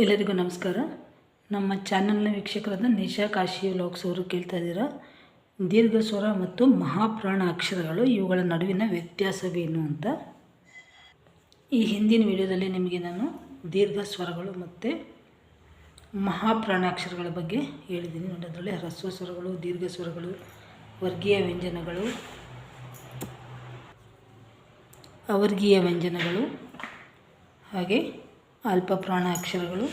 ಎಲ್ಲರಿಗೂ ನಮಸ್ಕಾರ. ನಮ್ಮ ಚಾನಲ್ನ ವೀಕ್ಷಕರಾದ ನಿಶಾ, ಕಾಶಿ ವ್ಲಾಗ್ಸ್ ಅವರು ಕೇಳ್ತಾ ಇದ್ದೀರಾ? ದೀರ್ಘ ಸ್ವರ ಮತ್ತು ಮಹಾಪ್ರಾಣ ಅಕ್ಷರಗಳು ಇವುಗಳ ನಡುವಿನ ವ್ಯತ್ಯಾಸವೇನು ಅಂತ? ಈ ಹಿಂದಿನ ವಿಡಿಯೋದಲ್ಲಿ ನಿಮಗೆ ನಾನು ದೀರ್ಘ ಸ್ವರಗಳು ಮತ್ತು ಮಹಾಪ್ರಾಣಾಕ್ಷರಗಳ ಬಗ್ಗೆ ಹೇಳಿದ್ದೀನಿ. ನೋಡಿ, ಅದರಲ್ಲಿ ಹ್ರಸ್ವ ಸ್ವರಗಳು, ದೀರ್ಘ ಸ್ವರಗಳು, ವರ್ಗೀಯ ವ್ಯಂಜನಗಳು, ಅವರ್ಗೀಯ ವ್ಯಂಜನಗಳು, ಹಾಗೆ ಅಲ್ಪ ಪ್ರಾಣ ಅಕ್ಷರಗಳು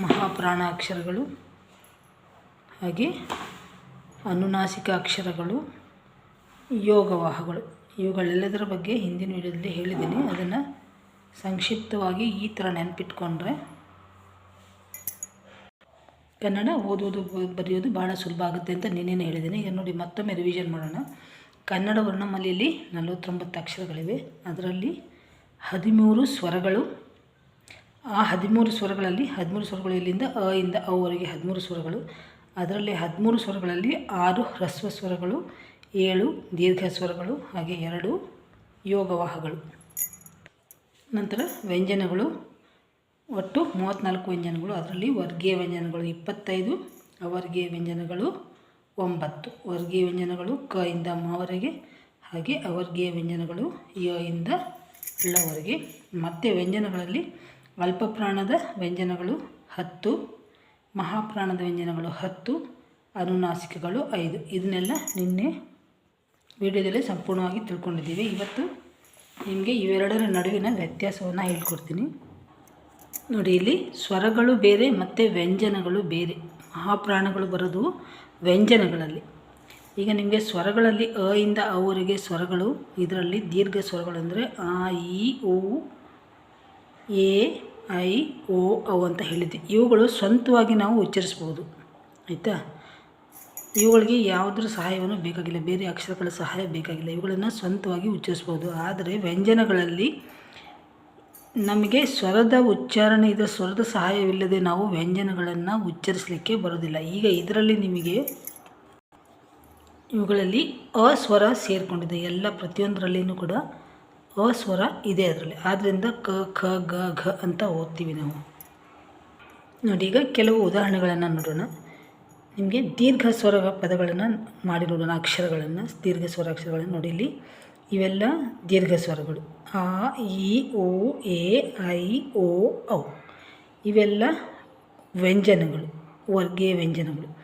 ಮಹಾಪ್ರಾಣ ಅಕ್ಷರಗಳು ಹಾಗೆ ಅನುನಾಸಿಕ ಅಕ್ಷರಗಳು ಯೋಗವಾಹಗಳು. ಇವುಗಳೆಲ್ಲದರ ಬಗ್ಗೆ ಹಿಂದಿನ ವಿಡಿಯೋದಲ್ಲಿ ಹೇಳಿದ್ದೀನಿ. ಅದನ್ನು ಸಂಕ್ಷಿಪ್ತವಾಗಿ ಈ ಥರ ನೆನಪಿಟ್ಕೊಂಡ್ರೆ ಕನ್ನಡ ಓದೋದು ಬರೆಯೋದು ಭಾಳ ಸುಲಭ ಆಗುತ್ತೆ ಅಂತ ನಿನ್ನೇನು ಹೇಳಿದ್ದೀನಿ. ಈಗ ನೋಡಿ, ಮತ್ತೊಮ್ಮೆ ರಿವಿಷನ್ ಮಾಡೋಣ. ಕನ್ನಡ ವರ್ಣಮಾಲೆಯಲ್ಲಿ ನಲವತ್ತೊಂಬತ್ತು ಅಕ್ಷರಗಳಿವೆ. ಅದರಲ್ಲಿ ಹದಿಮೂರು ಸ್ವರಗಳು. ಆ ಹದಿಮೂರು ಸ್ವರಗಳಲ್ಲಿ, ಹದಿಮೂರು ಸ್ವರಗಳು ಇಲ್ಲಿಂದ ಅ ಇಂದ ಅವರೆಗೆ ಹದಿಮೂರು ಸ್ವರಗಳು. ಅದರಲ್ಲಿ ಹದಿಮೂರು ಸ್ವರಗಳಲ್ಲಿ ಆರು ಹ್ರಸ್ವ ಸ್ವರಗಳು, ಏಳು ದೀರ್ಘ ಸ್ವರಗಳು, ಹಾಗೆ ಎರಡು ಯೋಗವಾಹಗಳು ನಂತರ ವ್ಯಂಜನಗಳು. ಒಟ್ಟು ಮೂವತ್ತ್ನಾಲ್ಕು ವ್ಯಂಜನಗಳು. ಅದರಲ್ಲಿ ವರ್ಗೀಯ ವ್ಯಂಜನಗಳು ಇಪ್ಪತ್ತೈದು, ಅವರ್ಗೀಯ ವ್ಯಂಜನಗಳು ಒಂಬತ್ತು. ವರ್ಗೀಯ ವ್ಯಂಜನಗಳು ಕ ಇಂದ ಮಾವರೆಗೆ ಹಾಗೆ ಅವರ್ಗೀಯ ವ್ಯಂಜನಗಳು ಯ ಇಂದ ಳವರೆಗೆ ಮತ್ತೆ ವ್ಯಂಜನಗಳಲ್ಲಿ ಅಲ್ಪಪ್ರಾಣದ ವ್ಯಂಜನಗಳು ಹತ್ತು, ಮಹಾಪ್ರಾಣದ ವ್ಯಂಜನಗಳು ಹತ್ತು, ಅನುನಾಸಿಕಗಳು ಐದು. ಇದನ್ನೆಲ್ಲ ನಿನ್ನೆ ವಿಡಿಯೋದಲ್ಲಿ ಸಂಪೂರ್ಣವಾಗಿ ತಿಳ್ಕೊಂಡಿದ್ದೀವಿ. ಇವತ್ತು ನಿಮಗೆ ಇವೆರಡರ ನಡುವಿನ ವ್ಯತ್ಯಾಸವನ್ನು ಹೇಳ್ಕೊಡ್ತೀನಿ. ನೋಡಿ, ಇಲ್ಲಿ ಸ್ವರಗಳು ಬೇರೆ ಮತ್ತು ವ್ಯಂಜನಗಳು ಬೇರೆ. ಮಹಾಪ್ರಾಣಗಳು ಬರೋದು ವ್ಯಂಜನಗಳಲ್ಲಿ. ಈಗ ನಿಮಗೆ ಸ್ವರಗಳಲ್ಲಿ ಅ ಇಂದ ಅವರಿಗೆ ಸ್ವರಗಳು, ಇದರಲ್ಲಿ ದೀರ್ಘ ಸ್ವರಗಳು ಅಂದರೆ ಆ ಇ ಉ, ಎ, ಐ, ಓ ಅವು ಅಂತ ಹೇಳಿದ್ದೆ ಇವುಗಳು ಸ್ವಂತವಾಗಿ ನಾವು ಉಚ್ಚರಿಸ್ಬೋದು. ಆಯಿತಾ? ಇವುಗಳಿಗೆ ಯಾವುದ್ರ ಸಹಾಯವನ್ನು ಬೇಕಾಗಿಲ್ಲ. ಬೇರೆ ಅಕ್ಷರಗಳ ಸಹಾಯ ಬೇಕಾಗಿಲ್ಲ. ಇವುಗಳನ್ನು ಸ್ವಂತವಾಗಿ ಉಚ್ಚರಿಸ್ಬೋದು. ಆದರೆ ವ್ಯಂಜನಗಳಲ್ಲಿ ನಮಗೆ ಸ್ವರದ ಉಚ್ಚಾರಣೆ ಇದೆ ಸ್ವರದ ಸಹಾಯವಿಲ್ಲದೆ ನಾವು ವ್ಯಂಜನಗಳನ್ನು ಉಚ್ಚರಿಸಲಿಕ್ಕೆ ಬರೋದಿಲ್ಲ ಈಗ ಇದರಲ್ಲಿ ನಿಮಗೆ ಇವುಗಳಲ್ಲಿ ಅಸ್ವರ ಸೇರಿಕೊಂಡಿದೆ, ಎಲ್ಲ ಪ್ರತಿಯೊಂದರಲ್ಲಿಯೂ ಕೂಡ ಅಸ್ವರ ಇದೆ ಅದರಲ್ಲಿ. ಆದ್ದರಿಂದ ಕ, ಖ, ಗ, ಘ ಅಂತ ಓದ್ತೀವಿ ನಾವು. ನೋಡಿ, ಈಗ ಕೆಲವು ಉದಾಹರಣೆಗಳನ್ನು ನೋಡೋಣ. ನಿಮಗೆ ದೀರ್ಘ ಸ್ವರ ಪದಗಳನ್ನು ಮಾಡಿ ನೋಡೋಣ, ಅಕ್ಷರಗಳನ್ನು, ದೀರ್ಘ ಸ್ವರ ಅಕ್ಷರಗಳನ್ನು ನೋಡಿ. ಇಲ್ಲಿ ಇವೆಲ್ಲ ದೀರ್ಘ ಸ್ವರಗಳು. ಆ ಇ ಓ, ಎ, ಐ, ಓ, ಔ. ಇವೆಲ್ಲ ವ್ಯಂಜನಗಳು, ವರ್ಗೀಯ ವ್ಯಂಜನಗಳು.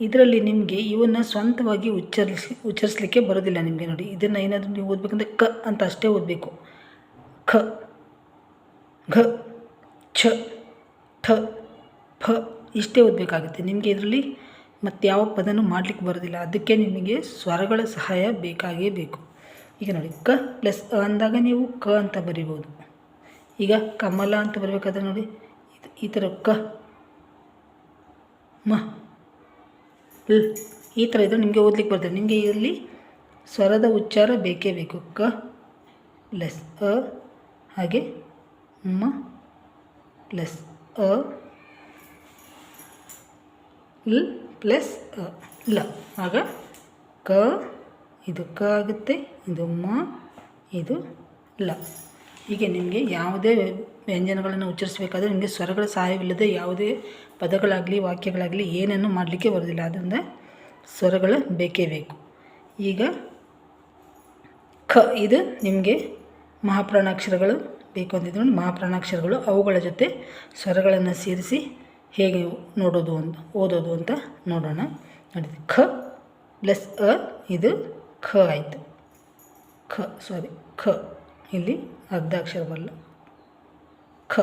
ಇದರಲ್ಲಿ ನಿಮಗೆ ಇವನ್ನು ಸ್ವಂತವಾಗಿ ಉಚ್ಚರಿಸಿ, ಉಚ್ಚರಿಸಲಿಕ್ಕೆ ಬರೋದಿಲ್ಲ ನಿಮಗೆ ನೋಡಿ. ಇದನ್ನು ಏನಾದರೂ ನೀವು ಓದಬೇಕಂದ್ರೆ ಕ ಅಂತ ಅಷ್ಟೇ ಓದಬೇಕು. ಖ, ಘ, ಛ, ಠ ಫ ಇಷ್ಟೇ ಓದಬೇಕಾಗುತ್ತೆ. ನಿಮಗೆ ಇದರಲ್ಲಿ ಮತ್ತು ಯಾವ ಪದನೂ ಮಾಡಲಿಕ್ಕೆ ಬರೋದಿಲ್ಲ. ಅದಕ್ಕೆ ನಿಮಗೆ ಸ್ವರಗಳ ಸಹಾಯ ಬೇಕಾಗೇ ಬೇಕು. ಈಗ ನೋಡಿ, ಕ ಪ್ಲಸ್ ಅಂದಾಗ ನೀವು ಕ ಅಂತ ಬರಿಬೋದು. ಈಗ ಕಮಲ ಅಂತ ಬರಬೇಕಾದ್ರೆ ನೋಡಿ ಈ ಥರ ಕ, ಮ ಈ ಥರ ಇದು ನಿಮಗೆ ಓದ್ಲಿಕ್ಕೆ ಬರ್ತದೆ. ನಿಮಗೆ ಇಲ್ಲಿ ಸ್ವರದ ಉಚ್ಚಾರ ಬೇಕೇ ಬೇಕು. ಕ ಪ್ಲಸ್ ಅ, ಹಾಗೆ ಮ ಪ್ಲಸ್ ಅ, ಲ್, ಪ್ಲಸ್, ಅ, ಲ. ಆಗ ಕ, ಇದು ಕ ಆಗುತ್ತೆ, ಇದು ಮ, ಇದು ಲ. ಹೀಗೆ ನಿಮಗೆ ಯಾವುದೇ ವ್ಯಂಜನಗಳನ್ನು ಉಚ್ಚರಿಸಬೇಕಾದ್ರೆ ನಿಮಗೆ ಸ್ವರಗಳ ಸಹಾಯವಿಲ್ಲದೆ ಯಾವುದೇ ಪದಗಳಾಗಲಿ, ವಾಕ್ಯಗಳಾಗಲಿ ಏನನ್ನು ಮಾಡಲಿಕ್ಕೆ ಬರೋದಿಲ್ಲ ಆದ್ದರಿಂದ ಸ್ವರಗಳು ಬೇಕೇ ಬೇಕು. ಈಗ ಖ, ಇದು ನಿಮಗೆ ಮಹಾಪ್ರಾಣಾಕ್ಷರಗಳು ಬೇಕು ಅಂತಿದ್ರು ಮಹಾಪ್ರಾಣಾಕ್ಷರಗಳು, ಅವುಗಳ ಜೊತೆ ಸ್ವರಗಳನ್ನು ಸೇರಿಸಿ ಹೇಗೆ ನೋಡೋದು ಅಂತ, ಓದೋದು ಅಂತ ನೋಡೋಣ. ನೋಡಿ, ಖ ಪ್ಲಸ್ ಅ, ಇದು ಖ ಆಯಿತು. ಖ ಸಾರಿ ಖ. ಇಲ್ಲಿ ಅರ್ಧಾಕ್ಷರವಲ್ಲ. ಖ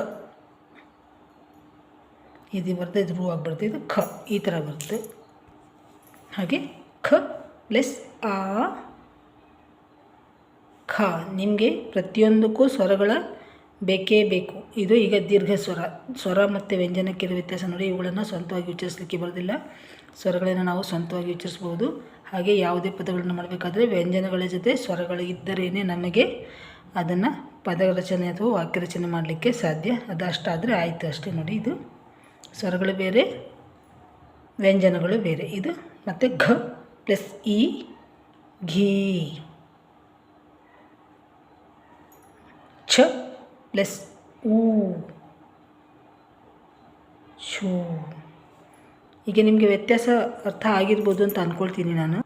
ಇದು ಬರುತ್ತೆ ಇದು ರೂ ಆಗಿಬಿಡುತ್ತೆ ಇದು ಖ ಈ ಥರ ಬರುತ್ತೆ ಹಾಗೆ ಖ ಪ್ಲಸ್ ಆ ಖ. ನಿಮಗೆ ಪ್ರತಿಯೊಂದಕ್ಕೂ ಸ್ವರಗಳ ಬೇಕೇ ಬೇಕು. ಇದು ಈಗ ದೀರ್ಘ ಸ್ವರ. ಸ್ವರ ಮತ್ತು ವ್ಯಂಜನಕ್ಕಿರೋ ವ್ಯತ್ಯಾಸ ನೋಡಿ, ಇವುಗಳನ್ನು ಸ್ವಂತವಾಗಿ ಉಚ್ಚರಿಸಲಿಕ್ಕೆ ಬರೋದಿಲ್ಲ. ಸ್ವರಗಳನ್ನು ನಾವು ಸ್ವಂತವಾಗಿ ಉಚ್ಚರಿಸ್ಬೋದು. ಹಾಗೆ ಯಾವುದೇ ಪದಗಳನ್ನು ಮಾಡಬೇಕಾದ್ರೆ ವ್ಯಂಜನಗಳ ಜೊತೆ ಸ್ವರಗಳು ಇದ್ದರೇ ನಮಗೆ ಅದನ್ನು ಪದರಚನೆ ಅಥವಾ ವಾಕ್ಯ ರಚನೆ ಮಾಡಲಿಕ್ಕೆ ಸಾಧ್ಯ. ಅದು ಅಷ್ಟಾದರೆ ಆಯಿತು ಅಷ್ಟೇ ನೋಡಿ ಇದು. ಸ್ವರಗಳು ಬೇರೆ, ವ್ಯಂಜನಗಳು ಬೇರೆ. ಇದು ಮತ್ತು ಘ ಪ್ಲಸ್ ಇ, ಘೀ. ಛ ಪ್ಲಸ್ ಊ. ಶೂ ಈಗ ನಿಮಗೆ ವ್ಯತ್ಯಾಸ ಅರ್ಥ ಆಗಿರ್ಬೋದು ಅಂತ ಅಂದ್ಕೊಳ್ತೀನಿ ನಾನು.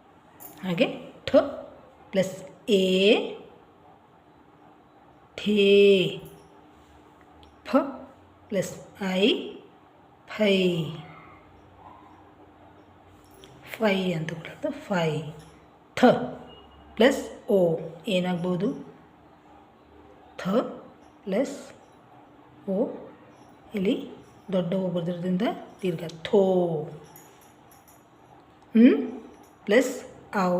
ಹಾಗೆ ಠ ಪ್ಲಸ್ ಎ ಠೇ ಫ ಪ್ಲಸ್ ಐ ಫೈ ಫೈ ಅಂತ ಕೊಡುತ್ತೆ ಫೈ ಥ ಪ್ಲಸ್ ಓ ಏನಾಗ್ಬೋದು? ಥ ಪ್ಲಸ್ ಓ ಇಲ್ಲಿ ದೊಡ್ಡ ಓ ಬರೆದಿರೋದ್ರಿಂದ ದೀರ್ಘ ಥೋ. ಪ್ಲಸ್ ಔ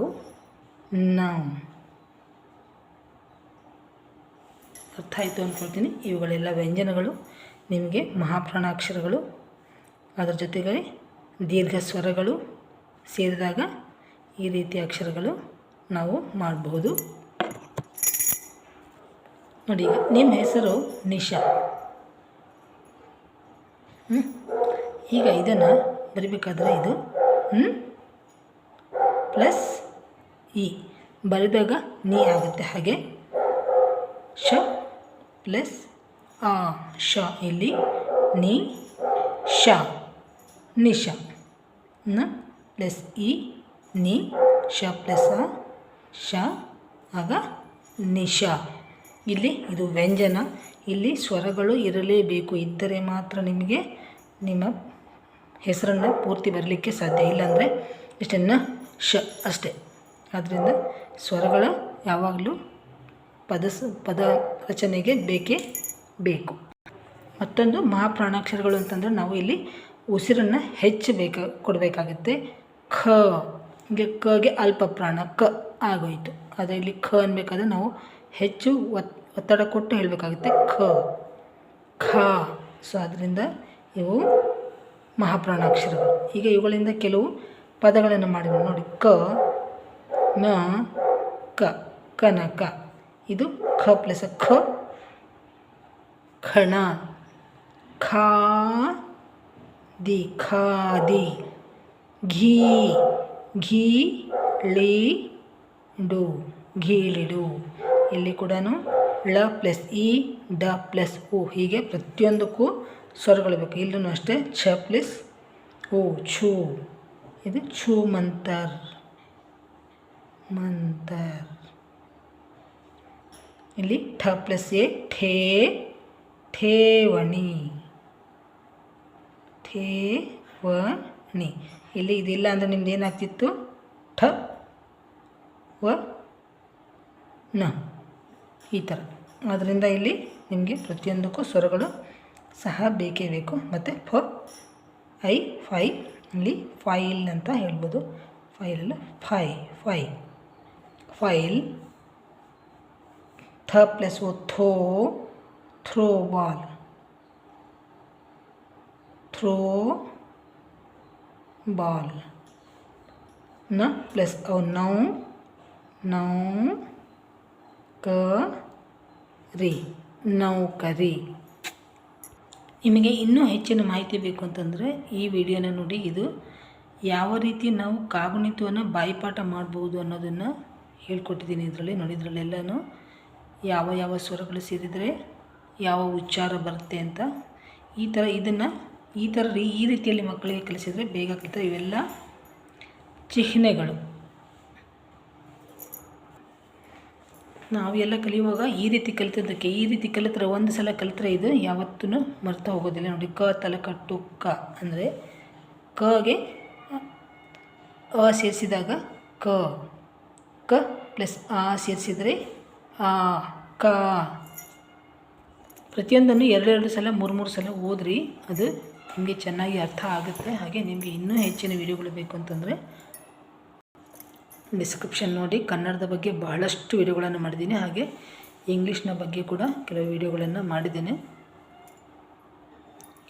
ನಾವು ಅರ್ಥ ಆಯಿತು ಅಂದ್ಕೊಳ್ತೀನಿ ಇವುಗಳೆಲ್ಲ ವ್ಯಂಜನಗಳು. ನಿಮಗೆ ಮಹಾಪ್ರಾಣಾಕ್ಷರಗಳು. ಅದರ ಜೊತೆಗೆ ದೀರ್ಘ ಸ್ವರಗಳು ಸೇರಿದಾಗ ಈ ರೀತಿಯ ಅಕ್ಷರಗಳು ನಾವು ಮಾಡಬಹುದು ನೋಡಿ ನಿಮ್ಮ ಹೆಸರು ನಿಶಾ. ಈಗ ಇದನ್ನು ಬರಿಬೇಕಾದ್ರೆ ಇದು ಪ್ಲಸ್ ಇ ಬರೆದಾಗ ನೀ ಆಗುತ್ತೆ ಹಾಗೆ. ಶ. ಪ್ಲಸ್ ಆ ಶ ಇಲ್ಲಿ ನಿ ಶ, ನಿಶ. ನ ಪ್ಲಸ್ ಇ, ನಿ, ಶ ಪ್ಲಸ್ ಆ, ಶ, ಆಗ ನಿಶ. ಇಲ್ಲಿ ಇದು ವ್ಯಂಜನ. ಇಲ್ಲಿ ಸ್ವರಗಳು ಇರಲೇಬೇಕು. ಇದ್ದರೆ ಮಾತ್ರ ನಿಮಗೆ ನಿಮ್ಮ ಹೆಸರನ್ನು ಪೂರ್ತಿ ಬರಲಿಕ್ಕೆ ಸಾಧ್ಯ. ಇಲ್ಲಾಂದರೆ ಇಷ್ಟನ್ನು ಶ ಅಷ್ಟೇ. ಆದ್ದರಿಂದ ಸ್ವರಗಳು ಯಾವಾಗಲೂ ಪದ ಪದ ರಚನೆಗೆ ಬೇಕೇ ಬೇಕು. ಮತ್ತೊಂದು ಮಹಾಪ್ರಾಣಾಕ್ಷರಗಳು ಅಂತಂದರೆ ನಾವು ಇಲ್ಲಿ ಉಸಿರನ್ನು ಹೆಚ್ಚು ಬೇಕಾ ಕೊಡಬೇಕಾಗುತ್ತೆ. ಖ, ಹೀಗೆ ಕಗೆ ಅಲ್ಪ ಪ್ರಾಣ, ಕ ಆಗೋಯಿತು. ಆದರೆ ಇಲ್ಲಿ ಖ ಅನ್ಬೇಕಾದ್ರೆ ನಾವು ಹೆಚ್ಚು ಒತ್, ಒತ್ತಡ ಕೊಟ್ಟು ಹೇಳಬೇಕಾಗುತ್ತೆ ಖ. ಖ, ಸೊ ಅದರಿಂದ ಇವು ಮಹಾಪ್ರಾಣಾಕ್ಷರಗಳು. ಈಗ ಇವುಗಳಿಂದ ಕೆಲವು ಪದಗಳನ್ನು ಮಾಡಿದ್ರು ನೋಡಿ, ಕ, ನ, ಕ ಕನಕ ಇದು ಖ ಪ್ಲಸ್ ಖ ಖಣ ಖಾ ದಿ ಖಾದಿ ಘೀ ಘೀ ಳಿ ಡು ಘೀಳಿಡು ಇಲ್ಲಿ ಕೂಡ ಳ ಪ್ಲಸ್ ಇ, ಡ ಪ್ಲಸ್ ಉ. ಹೀಗೆ ಪ್ರತಿಯೊಂದಕ್ಕೂ ಸ್ವರಗಳು ಬೇಕು ಇಲ್ಲೂ ಅಷ್ಟೇ ಛ ಪ್ಲಸ್ ಓ ಛೂ. ಇದು ಛೂ ಮಂತರ್. ಮಂತರ್. ಇಲ್ಲಿ ಠ ಪ್ಲಸ್ ಎ, ಠೇ, ಠೇವಣಿ. ಠೇವಣಿ. ಇಲ್ಲಿ ಇದಿಲ್ಲ ಅಂದರೆ ನಿಮ್ದು ಏನಾಗ್ತಿತ್ತು? ಠ, ವ ನ ಈ ಥರ ಆದ್ದರಿಂದ ಇಲ್ಲಿ ನಿಮಗೆ ಪ್ರತಿಯೊಂದಕ್ಕೂ ಸ್ವರಗಳು ಸಹ ಬೇಕೇ ಬೇಕು. ಮತ್ತು ಫ, ಐ, ಫೈ, ಇಲ್ಲಿ ಫೈಲ್ ಅಂತ ಹೇಳ್ಬೋದು. ಫೈಲ್ ಫೈ ಫೈ. ಫೈಲ್. ಥ ಪ್ಲಸ್ ಓ ಥೋ, ಥ್ರೋ ಬಾಲ್. Throw ball. ನ ನೌ ನೌ ಕ ರಿ ನೌಕರಿ ನಿಮಗೆ ಇನ್ನೂ ಹೆಚ್ಚಿನ ಮಾಹಿತಿ ಬೇಕು ಅಂತಂದರೆ ಈ ವಿಡಿಯೋನ ನೋಡಿ ಇದು ಯಾವ ರೀತಿ ನಾವು ಕಾಗುಣಿತವನ್ನು ಬಾಯಿಪಾಠ ಮಾಡ್ಬೋದು ಅನ್ನೋದನ್ನು ಹೇಳ್ಕೊಟ್ಟಿದ್ದೀನಿ ಇದರಲ್ಲಿ ನೋಡಿ ಇದರಲ್ಲೆಲ್ಲನೂ ಯಾವ ಯಾವ ಸ್ವರಗಳು ಸೇರಿದರೆ ಯಾವ ಉಚ್ಚಾರ ಬರುತ್ತೆ ಅಂತ ಈ ಥರ ಇದನ್ನು ಈ ಥರ ರೀ ಈ ರೀತಿಯಲ್ಲಿ ಮಕ್ಕಳಿಗೆ ಕಲಿಸಿದರೆ ಬೇಗ ಕಲಿತಾರೆ ಇವೆಲ್ಲ ಚಿಹ್ನೆಗಳು. ನಾವೆಲ್ಲ ಕಲಿಯುವಾಗ ಈ ರೀತಿ ಕಲಿತಿದ್ದಕ್ಕೆ, ಈ ರೀತಿ ಕಲಿತರೆ, ಒಂದು ಸಲ ಕಲಿತರೆ ಇದು ಯಾವತ್ತೂ ಮರ್ತಾ ಹೋಗೋದಿಲ್ಲ. ನೋಡಿ, ಕ ತಲೆಕಟ್ಟು ಕ ಅಂದರೆ ಕಗೆ ಅ ಸೇರಿಸಿದಾಗ ಕ ಕ ಪ್ಲಸ್ ಆ ಸೇರಿಸಿದರೆ ಕ. ಪ್ರತಿಯೊಂದನ್ನು ಎರಡೆರಡು ಸಲ ಮೂರು ಮೂರು ಸಲ ಓದ್ರಿ. ಅದು ನಿಮಗೆ ಚೆನ್ನಾಗಿ ಅರ್ಥ ಆಗುತ್ತೆ. ಹಾಗೆ ನಿಮಗೆ ಇನ್ನೂ ಹೆಚ್ಚಿನ ವಿಡಿಯೋಗಳು ಬೇಕು ಅಂತಂದರೆ ಡಿಸ್ಕ್ರಿಪ್ಷನ್ ನೋಡಿ. ಕನ್ನಡದ ಬಗ್ಗೆ ಬಹಳಷ್ಟು ವಿಡಿಯೋಗಳನ್ನು ಮಾಡಿದ್ದೀನಿ. ಹಾಗೆ ಇಂಗ್ಲೀಷ್ನ ಬಗ್ಗೆ ಕೂಡ ಕೆಲವು ವಿಡಿಯೋಗಳನ್ನು ಮಾಡಿದ್ದೇನೆ.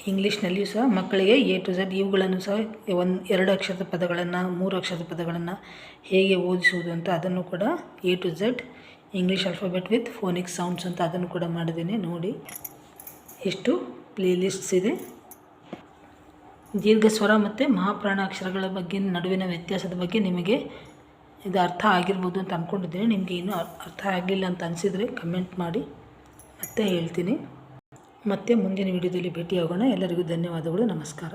ಇಂಗ್ಲೀಷ್ನಲ್ಲಿಯೂ ಸಹ ಮಕ್ಕಳಿಗೆ ಎ ಟು ಝಡ್ ಇವುಗಳನ್ನು ಸಹ ಒಂದು ಎರಡು ಅಕ್ಷರದ ಪದಗಳನ್ನು, ಮೂರು ಅಕ್ಷರದ ಪದಗಳನ್ನು ಹೇಗೆ ಓದಿಸುವುದು ಅಂತ ಅದನ್ನು ಕೂಡ A to Z English alphabet with phonic sounds ಅಂತ ಅದನ್ನು ಕೂಡ ಮಾಡಿದ್ದೀನಿ, ನೋಡಿ. ಎಷ್ಟು ಪ್ಲೇ ಲಿಸ್ಟ್ಸ್ ಇದೆ. ದೀರ್ಘ ಸ್ವರ ಮತ್ತು ಮಹಾಪ್ರಾಣಾಕ್ಷರಗಳ ಬಗ್ಗೆ, ನಡುವಿನ ವ್ಯತ್ಯಾಸದ ಬಗ್ಗೆ ನಿಮಗೆ ಇದು ಅರ್ಥ ಆಗಿರ್ಬೋದು ಅಂತ ಅಂದ್ಕೊಂಡಿದ್ದೀನಿ ನಿಮಗೆ ಇನ್ನೂ ಅರ್ಥ ಆಗಲಿಲ್ಲ ಅಂತ ಅನಿಸಿದರೆ ಕಮೆಂಟ್ ಮಾಡಿ, ಮತ್ತೆ ಹೇಳ್ತೀನಿ. ಮತ್ತೆ ಮುಂದಿನ ವಿಡಿಯೋದಲ್ಲಿ ಭೇಟಿಯಾಗೋಣ. ಎಲ್ಲರಿಗೂ ಧನ್ಯವಾದಗಳು, ನಮಸ್ಕಾರ.